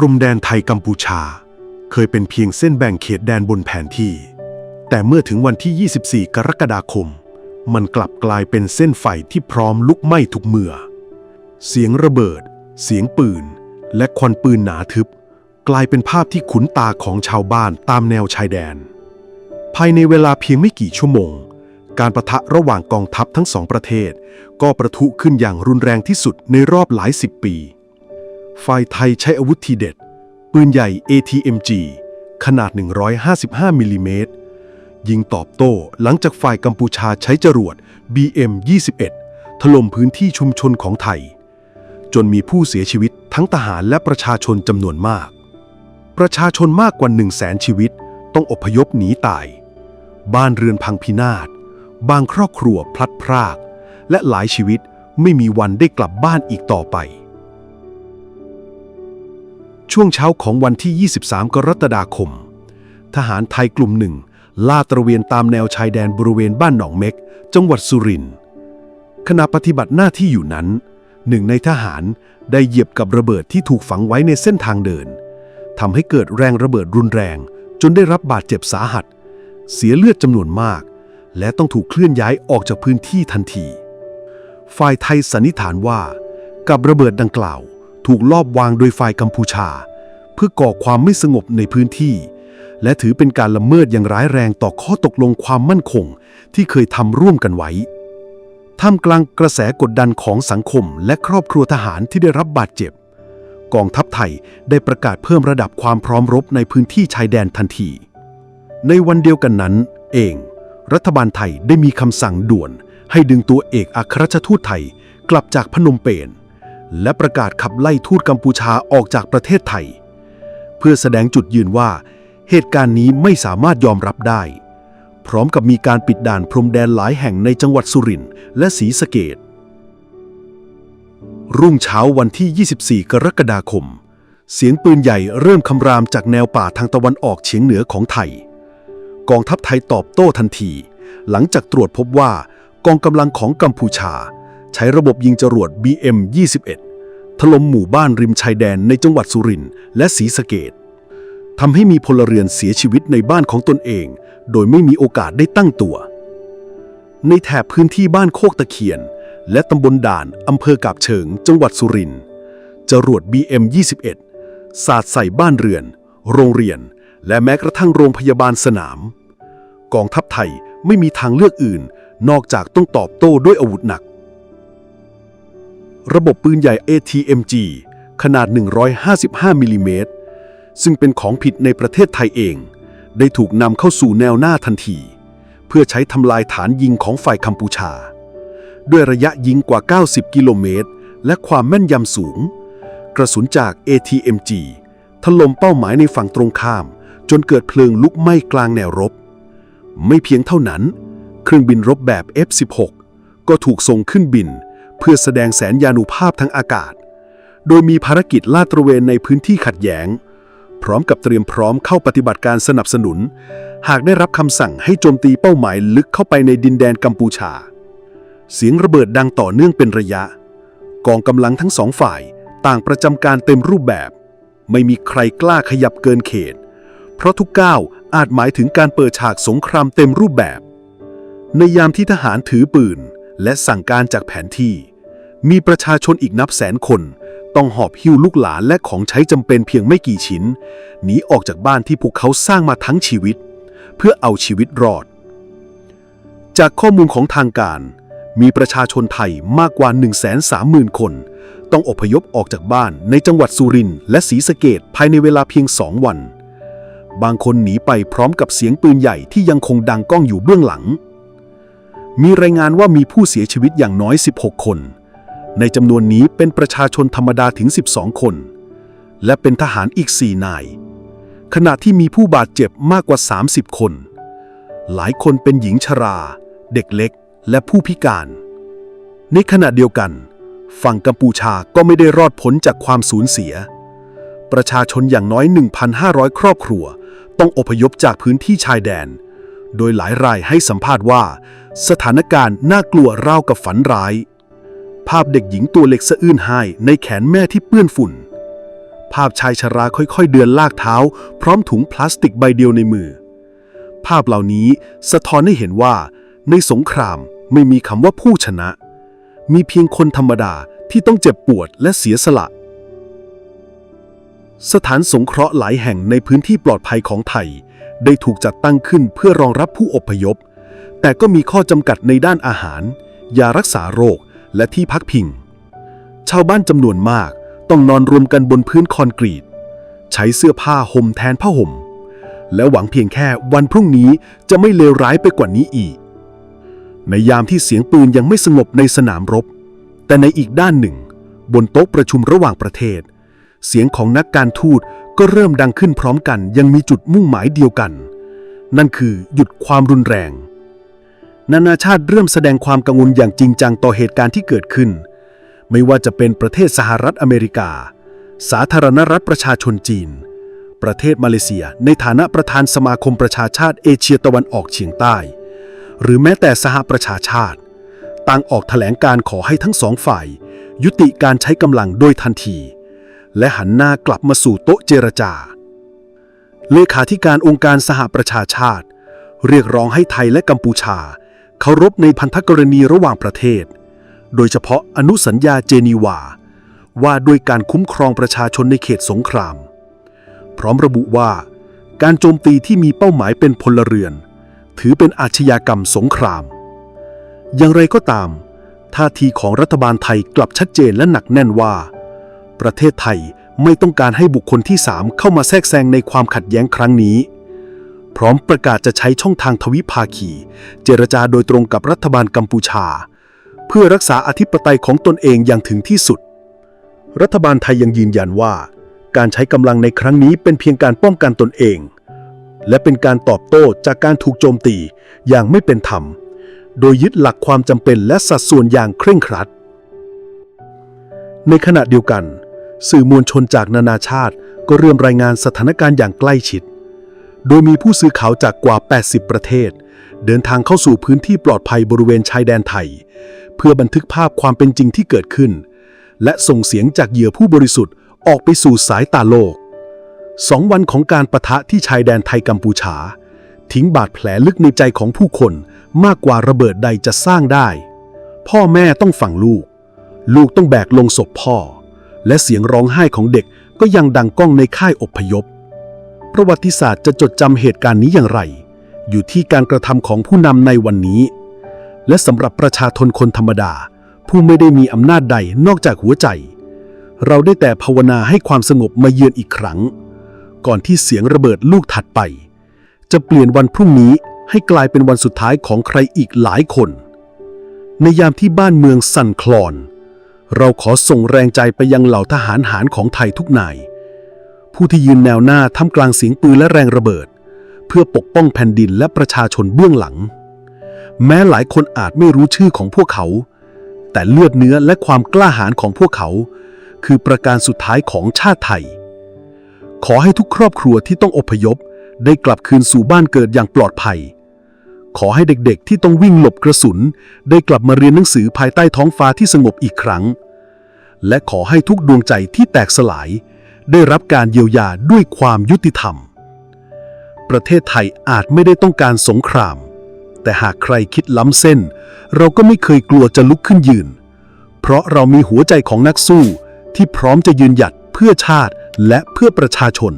รมแดนไทยกัมพูชา เคยเป็นเพียงเส้นแบ่งเขตแดนบนแผนที่ แต่เมื่อถึงวันที่ 24 กรกฎาคม มันกลับกลายเป็นเส้นไฟที่พร้อมลุกไหม้ทุกเมื่อ เสียงระเบิด เสียงปืน และควันปืนหนาทึบ กลายเป็นภาพที่ขุนตาของชาวบ้านตามแนวชายแดน ภายในเวลาเพียงไม่กี่ชั่วโมง การประทะระหว่างกองทัพทั้งสองประเทศ ก็ประทุขึ้นอย่างรุนแรงที่สุดในรอบหลายสิบปี ฝ่ายไทยใช้อาวุธทีเด็ด ปืนใหญ่ ATMG ขนาด 155 มิลลิเมตร ยิงตอบโต้หลังจากฝ่ายกัมพูชาใช้จรวด BM-21 ถล่มพื้นที่ชุมชนของไทย จนมีผู้เสียชีวิตทั้งทหารและประชาชนจำนวนมาก ประชาชนมากกว่า 1 0 0 0 0แสนชีวิตต้องอพยพหนีตาย บ้านเรือนพังพินาศ บางครอบครัวพลัดพราก และหลายชีวิตไม่มีวันได้กลับบ้านอีกต่อไป ช่วงเช้าของวันที่ 23 กรกฎาคม ทหารไทยกลุ่มหนึ่งล่าตระเวนตามแนวชายแดนบริเวณบ้านหนองเม็ก จังหวัดสุรินทร์ขณะปฏิบัติหน้าที่อยู่นั้น หนึ่งในทหารได้เหยียบกับระเบิดที่ถูกฝังไว้ในเส้นทางเดินทำให้เกิดแรงระเบิดรุนแรง จนได้รับบาดเจ็บสาหัส เสียเลือดจำนวนมาก และต้องถูกเคลื่อนย้ายออกจากพื้นที่ทันที ฝ่ายไทยสันนิษฐานว่า กับระเบิดดังกล่าว ถูกลอบวางโดยฝ่ายกัมพูชา เพื่อก่อความไม่สงบในพื้นที่ และถือเป็นการละเมิดอย่างร้ายแรงต่อข้อตกลงความมั่นคง ที่เคยทำร่วมกันไว้ท่ามกลางกระแสกดดันของสังคมและครอบครัวทหารที่ได้รับบาดเจ็บ กองทัพไทยได้ประกาศเพิ่มระดับความพร้อมรบในพื้นที่ชายแดนทันที ในวันเดียวกันนั้น เอง รัฐบาลไทยได้มีคำสั่งด่วน ให้ดึงตัวเอกอัครราชทูตไทยกลับจากพนมเปญ และประกาศขับไล่ทูตกัมพูชาออกจากประเทศไทย เพื่อแสดงจุดยืนว่า เหตุการณ์นี้ไม่สามารถยอมรับได้ พร้อมกับมีการปิดด่านพรมแดนหลายแห่งในจังหวัดสุรินทร์และศรีสะเกดรุ่งเช้าวันที่ 24 กรกฎาคม เสียงปืนใหญ่เริ่มคำรามจากแนวป่าทางตะวันออกเฉียงเหนือของไทย กองทัพไทยตอบโต้ทันที หลังจากตรวจพบว่ากองกำลังของกัมพูชา ใช้ระบบยิงจรวด BM-21 ถล่มหมู่บ้านริมชายแดนในจังหวัดสุรินทร์และศรีสะเกดทำให้มีพลเรือนเสียชีวิตในบ้านของตนเอง โดยไม่มีโอกาสได้ตั้งตัว ในแถบพื้นที่บ้านโคกตะเคียน และตำบลด่านอำเภอกาบเชิง จังหวัดสุรินทร์จรวด BM-21 สาดใส่บ้านเรือน โรงเรียน และแม้กระทั่งโรงพยาบาลสนาม กองทัพไทยไม่มีทางเลือกอื่น นอกจากต้องตอบโต้ด้วยอาวุธหนัก ระบบปืนใหญ่ ATMG ขนาด 155มิลลิเมตรซึ่งเป็นของผิดในประเทศไทยเอง ได้ถูกนำเข้าสู่แนวหน้าทันที เพื่อใช้ทำลายฐานยิงของฝ่ายกัมพูชา ด้วยระยะยิงกว่า 90 กิโลเมตร และความแม่นยำสูง กระสุนจาก ATMG ถล่มเป้าหมายในฝั่งตรงข้าม จนเกิดเพลิงลุกไหม้กลางแนวรบ ไม่เพียงเท่านั้น เครื่องบินรบแบบ F-16 ก็ถูกส่งขึ้นบิน เพื่อแสดงแสนยานุภาพทางอากาศ โดยมีภารกิจลาดตระเวนในพื้นที่ขัดแย้ง พร้อมกับเตรียมพร้อมเข้าปฏิบัติการสนับสนุน หากได้รับคำสั่งให้โจมตีเป้าหมายลึกเข้าไปในดินแดนกัมพูชา เสียงระเบิดดังต่อเนื่องเป็นระยะ กองกำลังทั้งสองฝ่ายต่างประจำการเต็มรูปแบบ ไม่มีใครกล้าขยับเกินเขต เพราะทุกก้าวอาจหมายถึงการเปิดฉากสงครามเต็มรูปแบบ ในยามที่ทหารถือปืน และสั่งการจากแผนที่ มีประชาชนอีกนับแสนคน ต้องหอบหิ้วลูกหลานและของใช้จำเป็นเพียงไม่กี่ชิ้นหนีออกจากบ้านที่พวกเขาสร้างมาทั้งชีวิต เพื่อเอาชีวิตรอด จากข้อมูลของทางการ มีประชาชนไทยมากกว่า 130,000 คน ต้องอพยพออกจากบ้านในจังหวัดสุรินทร์และศรีสะเกดภายในเวลาเพียงสองวัน บางคนหนีไปพร้อมกับเสียงปืนใหญ่ที่ยังคงดังก้องอยู่เบื้องหลัง มีรายงานว่ามีผู้เสียชีวิตอย่างน้อย 16 คน ในจำนวนนี้เป็นประชาชนธรรมดาถึง 12 คน และเป็นทหารอีก 4 นาย ขณะที่มีผู้บาดเจ็บมากกว่า 30 คน หลายคนเป็นหญิงชรา เด็กเล็ก และผู้พิการ ในขณะเดียวกัน ฝั่งกัมพูชาก็ไม่ได้รอดพ้นจากความสูญเสีย ประชาชนอย่างน้อย 1,500 ครอบครัว ต้องอพยพจากพื้นที่ชายแดน โดยหลายรายให้สัมภาษณ์ว่า สถานการณ์น่ากลัวราวกับฝันร้าย ภาพเด็กหญิงตัวเล็กสะอื้นไห้ในแขนแม่ที่เปื้อนฝุ่น ภาพชายชราค่อยๆ เดินลากเท้า พร้อมถุงพลาสติกใบเดียวในมือ ภาพเหล่านี้สะท้อนให้เห็นว่า ในสงครามไม่มีคำว่าผู้ชนะ มีเพียงคนธรรมดาที่ต้องเจ็บปวดและเสียสละ สถานสงเคราะห์หลายแห่งในพื้นที่ปลอดภัยของไทย ได้ถูกจัดตั้งขึ้นเพื่อรองรับผู้อพยพ แต่ก็มีข้อจำกัดในด้านอาหาร ยารักษาโรค และที่พักพิง ชาวบ้านจำนวนมากต้องนอนรวมกันบนพื้นคอนกรีต ใช้เสื้อผ้าห่มแทนผ้าห่ม และหวังเพียงแค่วันพรุ่งนี้จะไม่เลวร้ายไปกว่านี้อีก ในยามที่เสียงปืนยังไม่สงบในสนามรบ แต่ในอีกด้านหนึ่ง บนโต๊ะประชุมระหว่างประเทศ เสียงของนักการทูตก็เริ่มดังขึ้นพร้อมกัน ยังมีจุดมุ่งหมายเดียวกัน นั่นคือหยุดความรุนแรง นานาชาติเริ่มแสดงความกังวลอย่างจริงจังต่อเหตุการณ์ที่เกิดขึ้น ไม่ว่าจะเป็นประเทศสหรัฐอเมริกา สาธารณรัฐประชาชนจีน ประเทศมาเลเซีย ในฐานะประธานสมาคมประชาชาติเอเชียตะวันออกเฉียงใต้ หรือแม้แต่สหประชาชาติ ต่างออกแถลงการขอให้ทั้งสองฝ่าย ยุติการใช้กำลังโดยทันที และหันหน้ากลับมาสู่โต๊ะเจรจา เลขาธิการองค์การสหประชาชาติ เรียกร้องให้ไทยและกัมพูชาเคารพในพันธกรณีระหว่างประเทศ โดยเฉพาะอนุสัญญาเจนีวา ว่าด้วยการคุ้มครองประชาชนในเขตสงคราม พร้อมระบุว่าการโจมตีที่มีเป้าหมายเป็นพลเรือน ถือเป็นอาชญากรรมสงคราม อย่างไรก็ตาม ท่าทีของรัฐบาลไทยกลับชัดเจนและหนักแน่นว่า ประเทศไทยไม่ต้องการให้บุคคลที่สามเข้ามาแทรกแซงในความขัดแย้งครั้งนี้ พร้อมประกาศจะใช้ช่องทางทวิภาคี เจรจาโดยตรงกับรัฐบาลกัมพูชา เพื่อรักษาอธิปไตยของตนเองอย่างถึงที่สุด รัฐบาลไทยยังยืนยันว่า การใช้กำลังในครั้งนี้เป็นเพียงการป้องกันตนเอง และเป็นการตอบโต้จากการถูกโจมตีอย่างไม่เป็นธรรม โดยยึดหลักความจำเป็นและสัดส่วนอย่างเคร่งครัด ในขณะเดียวกัน สื่อมวลชนจากนานาชาติ ก็เริ่มรายงานสถานการณ์อย่างใกล้ชิด โดยมีผู้สื่อข่าวจากกว่า 80 ประเทศ เดินทางเข้าสู่พื้นที่ปลอดภัยบริเวณชายแดนไทย เพื่อบันทึกภาพความเป็นจริงที่เกิดขึ้น และส่งเสียงจากเหยื่อผู้บริสุทธิ์ออกไปสู่สายตาโลกสองวันของการประทะที่ชายแดนไทยกัมพูชา ทิ้งบาดแผลลึกในใจของผู้คนมากกว่าระเบิดใดจะสร้างได้ พ่อแม่ต้องฝังลูก ลูกต้องแบกลงศพพ่อ และเสียงร้องไห้ของเด็กก็ยังดังก้องในค่ายอพยพ ประวัติศาสตร์จะจดจำเหตุการณ์นี้อย่างไร อยู่ที่การกระทำของผู้นำในวันนี้ และสำหรับประชาชนคนธรรมดา ผู้ไม่ได้มีอำนาจใดนอกจากหัวใจ เราได้แต่ภาวนาให้ความสงบมาเยือนอีกครั้ง ก่อนที่เสียงระเบิดลูกถัดไป จะเปลี่ยนวันพรุ่งนี้ให้กลายเป็นวันสุดท้ายของใครอีกหลายคน ในยามที่บ้านเมืองสั่นคลอน เราขอส่งแรงใจไปยังเหล่าทหารหารของไทยทุกนาย ผู้ที่ยืนแนวหน้าท่ามกลางเสียงปืนและแรงระเบิด เพื่อปกป้องแผ่นดินและประชาชนเบื้องหลัง แม้หลายคนอาจไม่รู้ชื่อของพวกเขา แต่เลือดเนื้อและความกล้าหาญของพวกเขา คือประการสุดท้ายของชาติไทย ขอให้ทุกครอบครัวที่ต้องอพยพ ได้กลับคืนสู่บ้านเกิดอย่างปลอดภัย ขอให้เด็กๆ ที่ต้องวิ่งหลบกระสุน ได้กลับมาเรียนหนังสือภายใต้ท้องฟ้าที่สงบอีกครั้ง และขอให้ทุกดวงใจที่แตกสลาย ได้รับการเยียวยาด้วยความยุติธรรม ประเทศไทยอาจไม่ได้ต้องการสงคราม แต่หากใครคิดล้ำเส้น เราก็ไม่เคยกลัวจะลุกขึ้นยืน เพราะเรามีหัวใจของนักสู้ที่พร้อมจะยืนหยัดเพื่อชาติและเพื่อประชาชน